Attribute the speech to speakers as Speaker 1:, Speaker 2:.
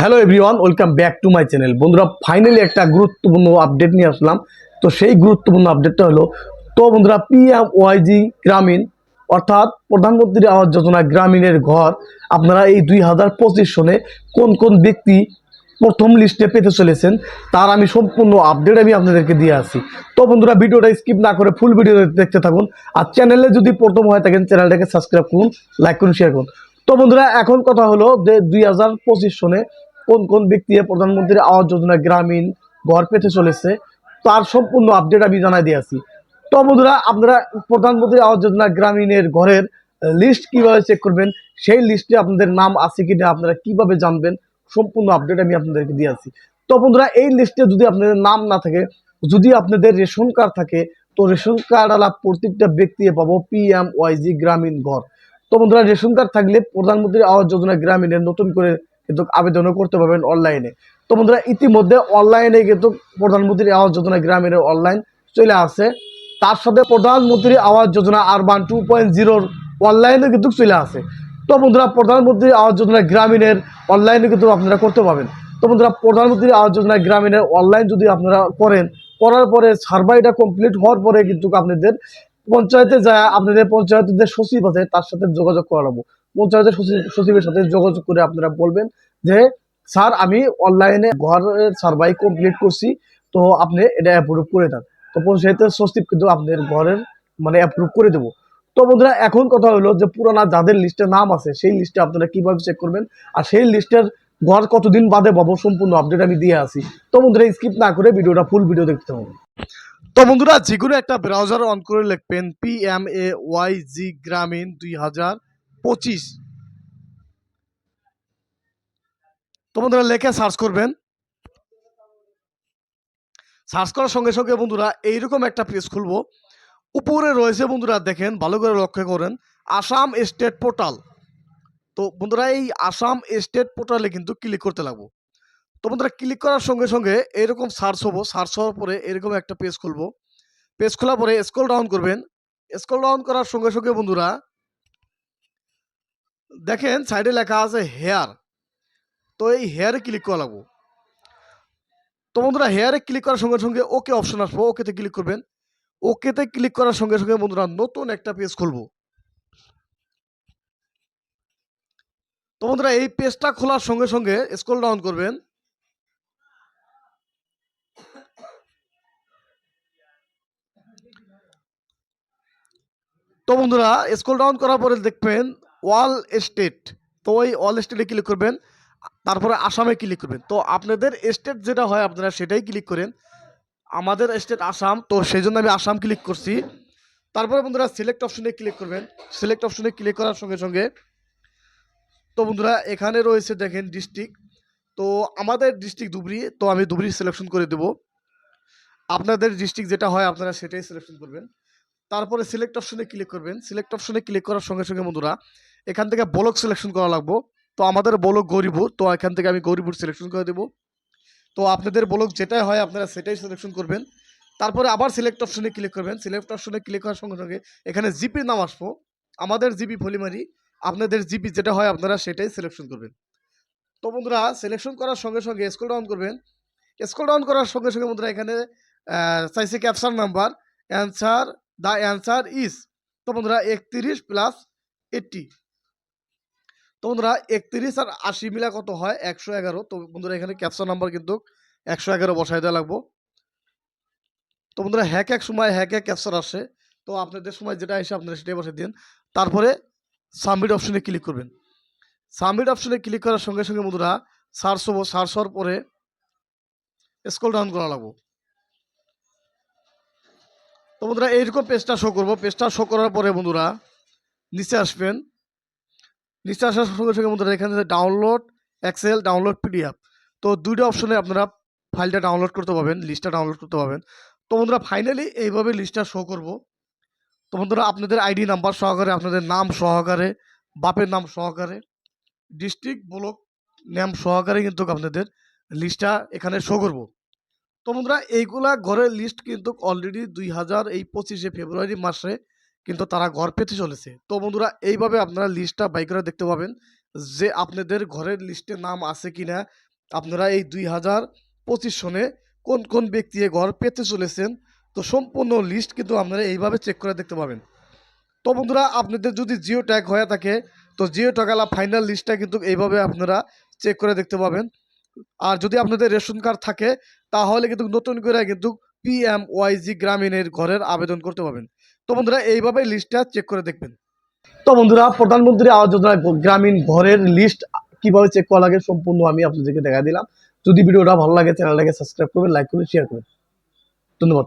Speaker 1: Hello everyone welcome back to my channel বন্ধুরা finally একটা গুরুত্বপূর্ণ আপডেট নিয়ে আসলাম। তো সেই গুরুত্বপূর্ণ আপডেটটা হলো, তো বন্ধুরা পিএম ওয়াইজি গ্রামীণ অর্থাৎ প্রধানমন্ত্রী আবাস যোজনা গ্রামীণের ঘর, আপনারা এই দুই হাজার পঁচিশ সনে কোন কোন ব্যক্তি প্রথম লিস্টে পেতে চলেছেন, তার আমি সম্পূর্ণ আপডেট আমি আপনাদেরকে দিয়ে আসি। তো বন্ধুরা, ভিডিওটা স্কিপ না করে ফুল ভিডিও দেখতে থাকুন, আর চ্যানেলে যদি প্রথম হয়ে থাকেন চ্যানেলটাকে সাবস্ক্রাইব করুন লাইক করুন শেয়ার করুন। তো বন্ধুরা, এখন কথা হলো যে দুই হাজার পঁচিশ সনে কোন কোন ব্যক্তি প্রধানমন্ত্রী আবাস যোজনা গ্রামীণ ঘর পেতে চলেছে, তার সম্পূর্ণ আপডেট আমি জানাই দিয়ে আসি। তো বন্ধুরা, আপনারা প্রধানমন্ত্রী আবাস যোজনা গ্রামীণের ঘরের লিস্ট কীভাবে চেক করবেন, সেই লিস্টে আপনাদের নাম আছে কিনা আপনারা কীভাবে জানবেন, সম্পূর্ণ আপডেট আমি আপনাদেরকে দিয়ে আসি। তো বন্ধুরা, এই লিস্টে যদি আপনাদের নাম না থাকে, যদি আপনাদের রেশন কার্ড থাকে, তো রেশন কার্ড আলা প্রত্যেকটা ব্যক্তি পাবো পি এম ওয়াইজি গ্রামীণ ঘর। তো বন্ধুরা, রেশন কার্ড থাকলে প্রধানমন্ত্রী আবাস যোজনা গ্রামীণের নতুন করে কিন্তু আবেদনও করতে পারবেন অনলাইনে তো বন্ধুরা, ইতিমধ্যে অনলাইনে কিন্তু প্রধানমন্ত্রী আবাস যোজনা গ্রামীণের অনলাইন চলে আসে তার সাথে প্রধানমন্ত্রী Awas Yojana urban two point জিরোর অনলাইনে কিন্তু চলে আসে তো বন্ধুরা প্রধানমন্ত্রী আবাস যোজনা গ্রামীণের অনলাইনে কিন্তু আপনারা করতে পারবেন। তো বন্ধুরা প্রধানমন্ত্রী আবাস যোজনা গ্রামীণের অনলাইন যদি আপনারা করেন, করার পরে সার্ভাইটা কমপ্লিট হওয়ার পরে কিন্তু আপনাদের পঞ্চায়েতে যায়, আপনাদের পঞ্চায়েতের যে সচিব আছে, তার সাথে যোগাযোগ করাবো। পঞ্চায়েতের সচিব সচিবের সাথে যোগাযোগ করে আপনারা বলবেন যে, স্যার, আমি অনলাইনে ঘরের সার্ভাই কমপ্লিট করছি, তো আপনি এটা অ্যাপ্রুভ করে দেন। তো পঞ্চায়েতের সচিব কিন্তু আপনাদের ঘরের মানে অ্যাপ্রুভ করে দেবো। তো বন্ধুরা, এখন কথা হলো যে, পুরানা যাদের লিস্টে নাম আছে, সেই লিস্টে আপনারা কীভাবে চেক করবেন? আর সেই লিস্টের ঘর কতদিন বাদে পাবো, সম্পূর্ণ আপডেট আমি দিয়ে আসি। তো বন্ধুরা স্কিপ না করে ভিডিওটা ফুল ভিডিও দেখতে হবে তো বন্ধুরা যে কোনো একটা ব্রাউজার অন করে লিখবেন P M A Y G Gramin দুই হাজার পঁচিশ। তো বন্ধুরা, লেখে সার্চ করবেন। সার্চ করার সঙ্গে সঙ্গে বন্ধুরা, এইরকম একটা পেজ খুলব। উপরে রয়েছে বন্ধুরা, দেখেন, ভালো করে লক্ষ্য করেন আসাম স্টেট পোর্টাল তো বন্ধুরা, এই আসাম স্টেট পোর্টালে কিন্তু ক্লিক করতে লাগবো। তো বন্ধুরা ক্লিক করার সঙ্গে সঙ্গে এরকম সার্চ হব। সার্চ হওয়ার পরে এরকম একটা পেজ খুলবো। পেজ খোলার পরে স্ক্রল ডাউন করবেন। স্ক্রল ডাউন করার সঙ্গে সঙ্গে বন্ধুরা দেখেন সাইডে লেখা আছে হেয়ার তো এই হেয়ারে ক্লিক করা লাগবো। তো বন্ধুরা হেয়ারে ক্লিক করার সঙ্গে সঙ্গে ওকে অপশন আসব। ওকেতে ক্লিক করবেন। ওকেতে ক্লিক করার সঙ্গে সঙ্গে বন্ধুরা নতুন একটা পেজ খুলবো। তো বন্ধুরা এই পেজটা খোলার সঙ্গে সঙ্গে স্ক্রল ডাউন করবেন। তো বন্ধুরা স্কুল ডাউন করার পরে দেখবেন ওয়াল স্টেট তো ওই অল স্টেটে ক্লিক করবেন, তারপরে আসামে ক্লিক করবেন। তো আপনাদের স্টেট যেটা হয়, আপনারা সেটাই ক্লিক করেন। আমাদের স্টেট আসাম, তো সেই জন্য আমি আসাম ক্লিক করছি। তারপরে বন্ধুরা সিলেক্ট অপশনে ক্লিক করবেন। সিলেক্ট অপশনে ক্লিক করার সঙ্গে সঙ্গে, তো বন্ধুরা, এখানে রয়েছে দেখেন ডিস্ট্রিক্ট তো আমাদের ডিস্ট্রিক্ট ধুবড়ি, তো আমি ধুবড়ি সিলেকশন করে দেব। আপনাদের ডিস্ট্রিক্ট যেটা হয়, আপনারা সেটাই সিলেকশন করবেন। তারপরে সিলেক্ট অপশনে ক্লিক করবেন। সিলেক্ট অপশনে ক্লিক করার সঙ্গে সঙ্গে বন্ধুরা, এখান থেকে ব্লক সিলেকশন করা লাগবো। তো আমাদের ব্লক গরিপুর তো এখান থেকে আমি গরিপুর সিলেকশন করে দেবো। তো আপনাদের ব্লক যেটাই হয়, আপনারা সেটাই সিলেকশন করবেন। তারপরে আবার সিলেক্ট অপশনে ক্লিক করবেন। সিলেক্ট অপশনে ক্লিক করার সঙ্গে সঙ্গে এখানে জিপির নাম আসব। আমাদের জিপি ফলিমারি আপনাদের জিপি যেটা হয়, আপনারা সেটাই সিলেকশন করবেন। তো বন্ধুরা সিলেকশন করার সঙ্গে সঙ্গে স্ক্রল ডাউন করবেন। স্ক্রল ডাউন করার সঙ্গে সঙ্গে বন্ধুরা, এখানে চাইছে captcha number answer the answer is তো বন্ধুরা, একত্রিশ প্লাস এইটটি তো বন্ধুরা, একত্রিশ আর আশি মিলা কত হয়? একশো এগারো। তো বন্ধুরা, এখানে ক্যাপচার নাম্বার কিন্তু একশো এগারো বসাই দেওয়া লাগবো। তো বন্ধুরা হ্যাক এক সময় হ্যাক এক ক্যাপচার আসে। তো আপনাদের সময় যেটা এসে আপনারা সেটাই বসে দিন। তারপরে সাবমিট অপশনে ক্লিক করবেন। সাবমিট অপশনে ক্লিক করার সঙ্গে সঙ্গে বন্ধুরা সার্চ হব সার্চ হওয়ার পরে স্ক্রল ডাউন করা লাগবো। তো বন্ধুরা, এইরকম পেজটা শো করব। পেজটা শো করার পরে বন্ধুরা, নিচে আসবেন। নিচে আসার সঙ্গে সঙ্গে বন্ধুরা, এখানে ডাউনলোড এক্সেল ডাউনলোড পিডিএফ তো দুইটা অপশনে আপনারা ফাইলটা ডাউনলোড করতে পারবেন লিস্টটা ডাউনলোড করতে পারবেন। তো বন্ধুরা ফাইনালি এইভাবে লিস্টটা শো করব। তো বন্ধুরা, আপনাদের আইডি নাম্বার সহকারে, আপনাদের নাম সহকারে, বাপের নাম সহকারে ডিস্ট্রিক্ট ব্লক নাম সহকারে কিন্তু আপনাদের লিস্টটা এখানে শো করব। তো বন্ধুরা এইগুলা ঘরের লিস্ট কিন্তু অলরেডি দুই হাজার এই পঁচিশে ফেব্রুয়ারি মাসে কিন্তু তারা ঘর পেতে চলেছে। তো বন্ধুরা, এইভাবে আপনারা লিস্টটা বাই করে দেখতে পাবেন যে আপনাদের ঘরের লিস্টে নাম আছে কি না আপনারা এই দুই হাজার পঁচিশ সনে কোন কোন ব্যক্তি ঘর পেতে চলেছেন? তো সম্পূর্ণ লিস্ট কিন্তু আপনারা এইভাবে চেক করে দেখতে পাবেন। তো বন্ধুরা, আপনাদের যদি জিও ট্যাগ হয়ে থাকে, তো জিও টাকালা ফাইনাল লিস্টটা কিন্তু এইভাবে আপনারা চেক করে দেখতে পাবেন। আর যদি আপনাদের রেশন কার্ড থাকে, তাহলে কিন্তু নতুন করে কিন্তু পিএম ওয়াইজি গ্রামীণের ঘরের আবেদন করতে পারবেন। তো বন্ধুরা এইভাবে লিস্টটা চেক করে দেখবেন। তো বন্ধুরা, প্রধানমন্ত্রী আবাস যোজনা গ্রামীণ ঘরের লিস্ট কীভাবে চেক করা লাগে সম্পূর্ণ আমি আপনাদেরকে দেখা দিলাম। যদি ভিডিওটা ভালো লাগে চ্যানেলটাকে সাবস্ক্রাইব করবেন লাইক করবেন শেয়ার করবেন। ধন্যবাদ